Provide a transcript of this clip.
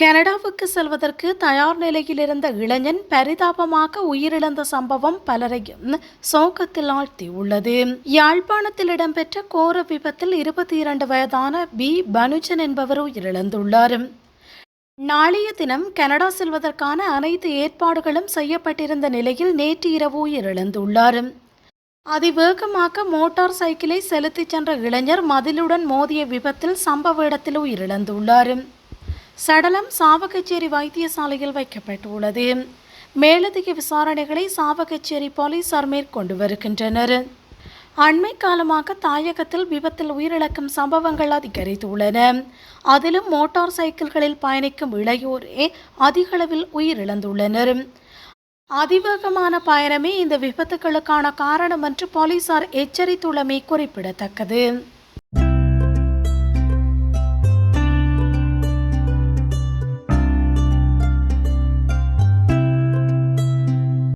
கனடாவுக்கு செல்வதற்கு தயார் நிலையில் இருந்த இளைஞன் பரிதாபமாக உயிரிழந்த சம்பவம் பலரையும் சோகத்தில் ஆழ்த்தியுள்ளது. யாழ்ப்பாணத்தில் இடம்பெற்ற கோர விபத்தில் இருபத்தி இரண்டு வயதான பி. பனுஜன் என்பவர் உயிரிழந்துள்ளார். நாளைய தினம் கனடா செல்வதற்கான அனைத்து ஏற்பாடுகளும் செய்யப்பட்டிருந்த நிலையில் நேற்று இரவு உயிரிழந்துள்ளார். அதிவேகமாக மோட்டார் சைக்கிளை செலுத்திச் சென்ற இளைஞர் மதிலுடன் மோதிய விபத்தில் சம்பவ இடத்தில் உயிரிழந்துள்ளார். சடலம் சாவகச்சேரி வைத்தியசாலையில் வைக்கப்பட்டுள்ளது. மேலதிக விசாரணைகளை சாவகச்சேரி போலீசார் மேற்கொண்டு வருகின்றனர். அண்மை காலமாக தாயகத்தில் விபத்தில் உயிரிழக்கும் சம்பவங்கள் அதிகரித்துள்ளன. அதிலும் மோட்டார் சைக்கிள்களில் பயணிக்கும் இளையோரே அதிகளவில் உயிரிழந்துள்ளனர். அதிவேகமான பயணமே இந்த விபத்துகளுக்கான காரணம் என்று போலீசார் எச்சரித்துள்ளமை குறிப்பிடத்தக்கது.